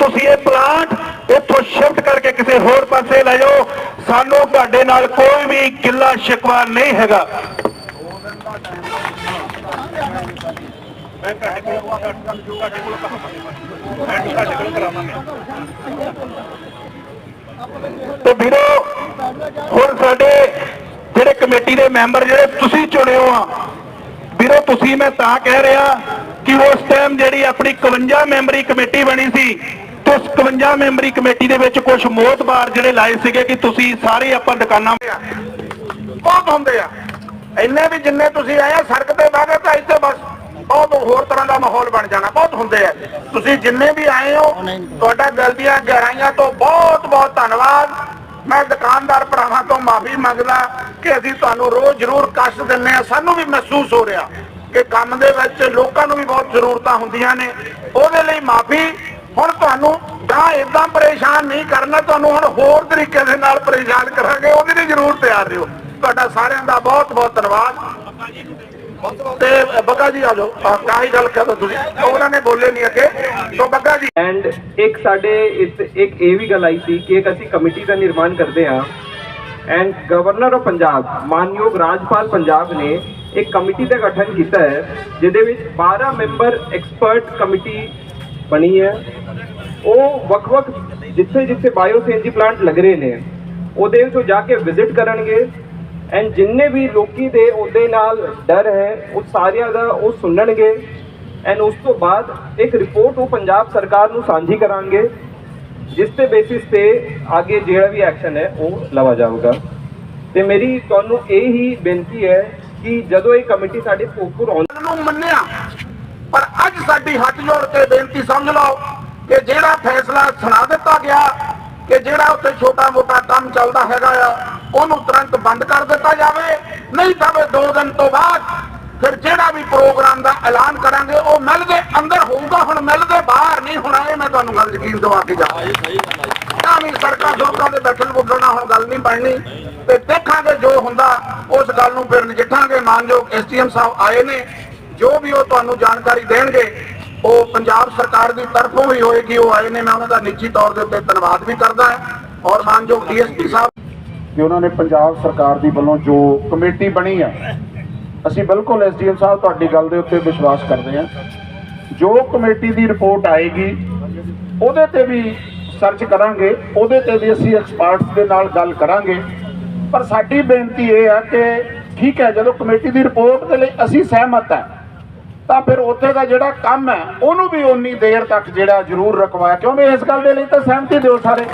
ਤੁਸੀਂ ਇਹ ਪਲਾਂਟ ਇੱਥੋਂ ਸ਼ਿਫਟ ਕਰਕੇ ਕਿਸੇ ਹੋਰ ਪਾਸੇ ਲੈ ਜਾਓ। ਸਾਨੂੰ ਤੁਹਾਡੇ ਨਾਲ ਕੋਈ ਵੀ ਗਿੱਲਾ ਸ਼ਿਕਵਾ ਨਹੀਂ ਹੈਗਾ। ਤੇ ਵੀਰੋ ਹੁਣ ਸਾਡੇ ਜਿਹੜੇ ਕਮੇਟੀ ਦੇ ਮੈਂਬਰ ਜਿਹੜੇ ਤੁਸੀਂ ਚੁਣੇ ਹੋ ਆ ਵੀਰੋ ਤੁਸੀਂ ਮੈਂ ਤਾਂ ਕਹਿ ਰਿਹਾ ਕਿ ਉਸ ਟਾਈਮ ਜਿਹੜੀ ਆਪਣੀ 51 ਮੈਂਬਰੀ ਕਮੇਟੀ ਬਣੀ ਸੀ ਤੇ ਉਸ 51 ਮੈਂਬਰੀ ਕਮੇਟੀ ਦੇ ਵਿੱਚ ਕੁਝ ਮੋਤਬਾਰ ਜਿਹੜੇ ਲਾਏ ਸੀਗੇ ਕਿ ਤੁਸੀਂ ਸਾਰੇ ਆਪਾਂ ਦੁਕਾਨਾਂ ਬਹੁਤ ਹੁੰਦੇ ਆ। ਇੰਨੇ ਵੀ ਜਿੰਨੇ ਤੁਸੀਂ ਆਏ ਸੜਕ ਤੇ ਵਾਗੇ ਤਾਂ ਇੱਥੇ ਬਸ। ਬਹੁਤ ਹੋਰ ਤਰ੍ਹਾਂ ਦਾ ਮਾਹੌਲ ਬਣ ਜਾਣਾ। ਬਹੁਤ ਹੁੰਦੇ ਆ। ਤੁਸੀਂ ਜਿੰਨੇ ਵੀ ਆਏ ਹੋ, ਤੁਹਾਡਾ ਦਿਲ ਦੀਆਂ ਗਹਿਰਾਈਆਂ ਤੋਂ ਬਹੁਤ ਬਹੁਤ ਧੰਨਵਾਦ। ਮੈਂ ਦੁਕਾਨਦਾਰ ਭਰਾਵਾਂ ਤੋਂ ਮਾਫੀ ਮੰਗਦਾ ਕਿ ਅਸੀਂ ਤੁਹਾਨੂੰ ਰੋਜ਼ ਜ਼ਰੂਰ ਕਸ਼ਟ ਦਿੰਨੇ ਆ ਸਾਨੂੰ ਵੀ ਮਹਿਸੂਸ ਹੋ ਰਿਹਾ ਕਿ ਕੰਮ ਦੇ ਵਿੱਚ ਲੋਕਾਂ ਨੂੰ ਵੀ ਬਹੁਤ ਜ਼ਰੂਰਤਾਂ ਹੁੰਦੀਆਂ ਨੇ। ਉਹਦੇ ਲਈ ਮਾਫੀ ਹੁਣ ਤੁਹਾਨੂੰ ਗਾਂ ਇਦਾਂ ਪਰੇਸ਼ਾਨ ਨਹੀਂ ਕਰਨਾ, ਤੁਹਾਨੂੰ ਹੁਣ ਹੋਰ ਤਰੀਕੇ ਦੇ ਨਾਲ ਪਰੇਸ਼ਾਨ ਕਰਾਂਗੇ, ਉਹਦੇ ਲਈ ਜ਼ਰੂਰ ਤਿਆਰ ਰਹੋ। ਤੁਹਾਡਾ ਸਾਰਿਆਂ ਦਾ ਬਹੁਤ ਬਹੁਤ ਧੰਨਵਾਦ। ਤੇ ਬੱਗਾ ਜੀ ਆ ਜਾਓ। ਕਾਹੀ ਗੱਲ ਕਰੋ ਤੁਸੀਂ। ਉਹਨਾਂ ਨੇ ਬੋਲੇ ਨਹੀਂ ਅੱਗੇ। ਤੋਂ ਬੱਗਾ ਜੀ। ਐਂਡ ਇੱਕ ਸਾਡੇ ਇਸ, ਇੱਕ ਇਹ ਵੀ ਗੱਲ ਆਈ ਸੀ ਕਿ ਇੱਕ ਅਸੀਂ ਕਮੇਟੀ ਦਾ ਨਿਰਮਾਣ ਕਰਦੇ ਹਾਂ। ਐਂਡ ਗਵਰਨਰ ਆਫ ਪੰਜਾਬ, ਮਾਨਯੋਗ ਰਾਜਪਾਲ ਪੰਜਾਬ ਨੇ ਇੱਕ ਕਮੇਟੀ ਦਾ ਗਠਨ ਕੀਤਾ ਹੈ, ਜਿਹਦੇ ਵਿੱਚ 12 ਮੈਂਬਰ ਐਕਸਪਰਟ ਕਮੇਟੀ ਬਣੀ ਹੈ। ਉਹ ਵੱਖ-ਵੱਖ ਜਿੱਥੇ ਜਿੱਥੇ ਬਾਇਓਸੇਨਜੀ ਪਲਾਂਟ ਲੱਗ ਰਹੇ ਨੇ, ਉਹਦੇ ਵਿੱਚ ਜਾ ਕੇ ਵਿਜ਼ਿਟ ਕਰਨਗੇ। ਐਂਡ ਜਿੰਨੇ ਵੀ ਲੋਕੀ ਦੇ ਉਹਦੇ ਨਾਲ ਡਰ ਹੈ, ਉਹ ਸਾਰਿਆਂ ਦਾ ਉਹ ਸੁਣਨਗੇ। ਐਂਡ ਉਸ ਤੋਂ ਬਾਅਦ ਇੱਕ ਰਿਪੋਰਟ ਉਹ ਪੰਜਾਬ ਸਰਕਾਰ ਨੂੰ ਸਾਂਝੀ ਕਰਾਂਗੇ, ਜਿਸ ਤੇ ਬੇਸਿਸ ਤੇ ਅੱਗੇ ਜਿਹੜਾ ਵੀ ਐਕਸ਼ਨ ਹੈ, ਉਹ ਲਵਾ ਜਾਊਗਾ। ਤੇ ਮੇਰੀ ਤੁਹਾਨੂੰ ਇਹ ਹੀ ਬੇਨਤੀ ਹੈ ਕਿ ਜਦੋਂ ਇਹ ਕਮੇਟੀ ਸਾਡੇ ਫੋਕਰ ਆਉਂ ਨੂੰ ਮੰਨਿਆ ਸਾਡੀ ਹੱਥ ਜੋੜ ਕੇ ਬੇਨਤੀ ਸਮਝ ਲਓ ਕਿ ਜਿਹੜਾ ਫੈਸਲਾ ਸੁਣਾ ਦਿੱਤਾ ਗਿਆ ਕਿ ਜਿਹੜਾ ਉੱਥੇ ਛੋਟਾ ਮੋਟਾ ਕੰਮ ਚੱਲਦਾ ਹੈਗਾ ਆ, ਉਹਨੂੰ ਤੁਰੰਤ ਬੰਦ ਕਰ ਦਿੱਤਾ ਜਾਵੇ, ਨਹੀਂ ਤਾਂ ਵੀ ਦੋ ਦਿਨ ਤੋਂ ਬਾਅਦ ਫਿਰ ਜਿਹੜਾ ਵੀ ਪ੍ਰੋਗਰਾਮ ਦਾ ਐਲਾਨ ਕਰਾਂਗੇ, ਉਹ ਮਿਲ ਦੇ ਅੰਦਰ ਹੋਊਗਾ, ਹੁਣ ਮਿਲ ਦੇ ਬਾਹਰ ਨਹੀਂ ਹੋਣਾ ਇਹ ਮੈਂ ਤੁਹਾਨੂੰ ਗੱਲ ਯਕੀਨ ਦਵਾ ਕੇ ਜਾ ਤਾਂ ਵੀ ਸਰਕਾਰ ਦੁਰਗਾ ਦੇ ਬੈਠਣ ਬੁੱਢਣਾ ਹੁਣ ਗੱਲ ਨਹੀਂ ਬਣਨੀ, ਤੇ ਦੇਖਾਂਗੇ ਜੋ ਹੁੰਦਾ, ਉਸ ਗੱਲ ਨੂੰ ਫਿਰ ਨਜਿੱਠਾਂਗੇ। ਮਾਨਯੋਗ ਐਸਟੀਐਮ ਸਾਹਿਬ ਆਏ ਨੇ ਜੋ ਵੀ ਉਹ ਤੁਹਾਨੂੰ ਜਾਣਕਾਰੀ ਦੇਣਗੇ, ਉਹ ਪੰਜਾਬ ਸਰਕਾਰ ਦੀ ਤਰਫੋਂ ਵੀ ਹੋਏਗੀ, ਉਹ ਆਏ ਨੇ, ਮੈਂ ਉਹਨਾਂ ਦਾ ਨਿੱਜੀ ਤੌਰ ਦੇ ਉੱਤੇ ਧੰਨਵਾਦ ਵੀ ਕਰਦਾ ਹਾਂ ਔਰ ਮਾਨਯੋਗ ਡੀਐਸਪੀ ਸਾਹਿਬ ਕਿ ਉਹਨਾਂ ਨੇ ਪੰਜਾਬ ਸਰਕਾਰ ਦੀ ਵੱਲੋਂ ਜੋ ਕਮੇਟੀ ਬਣੀ ਆ, ਅਸੀਂ ਬਿਲਕੁਲ ਐਸਡੀਐਮ ਸਾਹਿਬ ਤੁਹਾਡੀ ਗੱਲ ਦੇ ਉੱਤੇ ਵਿਸ਼ਵਾਸ ਕਰਦੇ ਹਾਂ। ਜੋ ਕਮੇਟੀ ਦੀ ਰਿਪੋਰਟ ਆਏਗੀ, ਉਹਦੇ ਤੇ ਵੀ ਸਰਚ ਕਰਾਂਗੇ, ਉਹਦੇ ਤੇ ਵੀ ਅਸੀਂ ਐਕਸਪਰਟਸ ਦੇ ਨਾਲ ਗੱਲ ਕਰਾਂਗੇ। ਪਰ ਸਾਡੀ ਬੇਨਤੀ ਇਹ ਹੈ ਕਿ ਠੀਕ ਹੈ, ਜਦੋਂ ਕਮੇਟੀ ਦੀ ਰਿਪੋਰਟ ਦੇ ਲਈ ਅਸੀਂ ਸਹਿਮਤ ਹੈ ਤਾਂ ਫਿਰ ਉੱਥੇ ਦਾ ਜਿਹੜਾ ਕੰਮ ਹੈ, ਉਹਨੂੰ ਵੀ ਉਨੀ ਦੇਰ ਤੱਕ ਜਿਹੜਾ ਜ਼ਰੂਰ ਰਕਵਾਇਆ ਕਿਉਂਕਿ ਇਸ ਗੱਲ ਦੇ ਲਈ ਤਾਂ ਸਹਿਮਤੀ ਦਿਓ ਸਾਰੇ।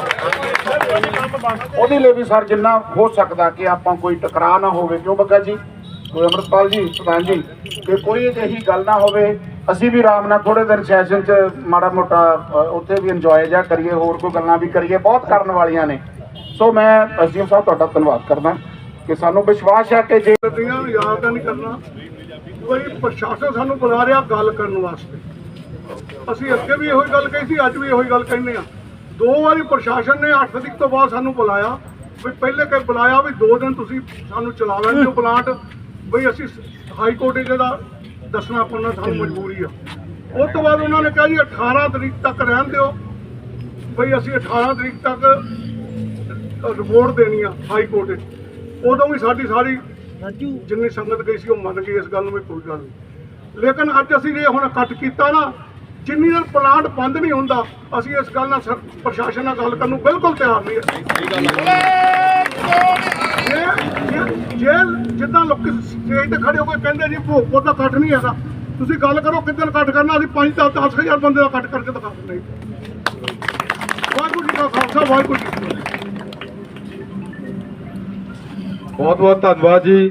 ਉਹਦੇ ਲਈ ਵੀ ਸਰ ਜਿੰਨਾ ਹੋ ਸਕਦਾ ਕਿ ਆਪਾਂ ਕੋਈ ਟਕਰਾਅ ਨਾ ਹੋਵੇ। ਕਿਉਂ ਬੱਗਾ ਜੀ? ਕੋਈ ਅਮਰਪਾਲ ਜੀ, ਪ੍ਰਧਾਨ ਜੀ, ਕਿ ਕੋਈ ਅਜਿਹੀ ਗੱਲ ਨਾ ਹੋਵੇ। ਅਸੀਂ ਵੀ ਆਰਾਮ ਨਾਲ ਥੋੜੇ ਦਿਨ ਸੈਸ਼ਨ 'ਚ ਮਾੜਾ ਮੋਟਾ ਉੱਥੇ ਵੀ ਇੰਜੋਏ ਜਾ ਕਰੀਏ, ਹੋਰ ਕੋਈ ਗੱਲਾਂ ਵੀ ਕਰੀਏ। ਬਹੁਤ ਕਰਨ ਵਾਲੀਆਂ ਨੇ। ਸੋ ਮੈਂ ਅਸੀਮ ਸਾਹਿਬ, ਤੁਹਾਡਾ ਧੰਨਵਾਦ ਕਰਦਾ। ਕਿ ਸਾਨੂੰ ਵਿਸ਼ਵਾਸ ਹੈ ਕਿ ਜੇ ਯਾਦ ਨਹੀਂ ਕਰਨਾ। ਬਈ ਪ੍ਰਸ਼ਾਸਨ ਸਾਨੂੰ ਬੁਲਾ ਰਿਹਾ ਗੱਲ ਕਰਨ ਵਾਸਤੇ। ਅਸੀਂ ਅੱਗੇ ਵੀ ਇਹੋ ਹੀ ਗੱਲ ਕਹੀ ਸੀ, ਅੱਜ ਵੀ ਇਹੋ ਹੀ ਗੱਲ ਕਹਿੰਦੇ ਆ ਦੋ ਵਾਰੀ ਪ੍ਰਸ਼ਾਸਨ ਨੇ 8 ਤਰੀਕ ਤੋਂ ਬਾਅਦ ਸਾਨੂੰ ਬੁਲਾਇਆ, ਵੀ ਪਹਿਲੇ ਕਿ ਬੁਲਾਇਆ ਵੀ ਦੋ ਦਿਨ ਤੁਸੀਂ ਸਾਨੂੰ ਚਲਾ ਲੈਂਦੇ ਦਿਓ ਪਲਾਂਟ। ਬਈ ਅਸੀਂ ਹਾਈ ਕੋਰਟ ਦਾ ਦੱਸਣਾ ਪੈਣਾ ਸਾਨੂੰ ਮਜਬੂਰੀ ਆ। ਉਸ ਤੋਂ ਬਾਅਦ ਉਹਨਾਂ ਨੇ ਕਿਹਾ ਜੀ 18 ਤਰੀਕ ਤੱਕ ਰਹਿਣ ਦਿਓ। ਬਈ ਅਸੀਂ 18 ਤਰੀਕ ਤੱਕ ਰਿਪੋਰਟ ਦੇਣੀ ਆ ਹਾਈ ਕੋਰਟ ਵਿੱਚ। ਉਦੋਂ ਵੀ ਸਾਡੀ ਸਾਰੀ ਜਿੰਨੀ ਸੰਗਤ ਗਈ ਸੀ ਉਹ ਮੰਨ ਗਈ ਇਸ ਗੱਲ ਨੂੰ ਵੀ ਕੋਈ ਗੱਲ ਨਹੀਂ। ਲੇਕਿਨ ਅੱਜ ਅਸੀਂ ਜੇ ਹੁਣ ਕੱਟ ਕੀਤਾ ਨਾ, ਜਿੰਨੀ ਦੇਰ ਪਲਾਂਟ ਬੰਦ ਨਹੀਂ ਹੁੰਦਾ, ਅਸੀਂ ਇਸ ਗੱਲ ਨਾਲ ਸਰ- ਪ੍ਰਸ਼ਾਸਨ ਨਾਲ ਗੱਲ ਕਰਨ ਨੂੰ ਬਿਲਕੁਲ ਤਿਆਰ ਨਹੀਂ ਜੇ- ਜੇ- ਜਿੱਦਾਂ ਲੋਕ ਸਟੇਜ ਤੇ ਖੜੇ ਹੋ ਕੇ ਕਹਿੰਦੇ ਜੀ ਭੋਗਪੁਰ ਦਾ ਕੱਟ ਨਹੀਂ ਹੈਗਾ, ਤੁਸੀਂ ਗੱਲ ਕਰੋ ਕਿੱਦਣ ਕੱਟ ਕਰਨਾ, ਅਸੀਂ 5 10 ਹਜ਼ਾਰ ਬੰਦੇ ਦਾ ਕੱਟ ਕਰਕੇ ਦਿਖਾ ਦਿੰਦੇ ਵਾਹਿਗੁਰੂ ਜੀ ਕਾ ਖਾਲਸਾ, ਵਾਹਿਗੁਰੂ ਜੀ ਬਹੁਤ ਬਹੁਤ ਧੰਨਵਾਦ ਜੀ।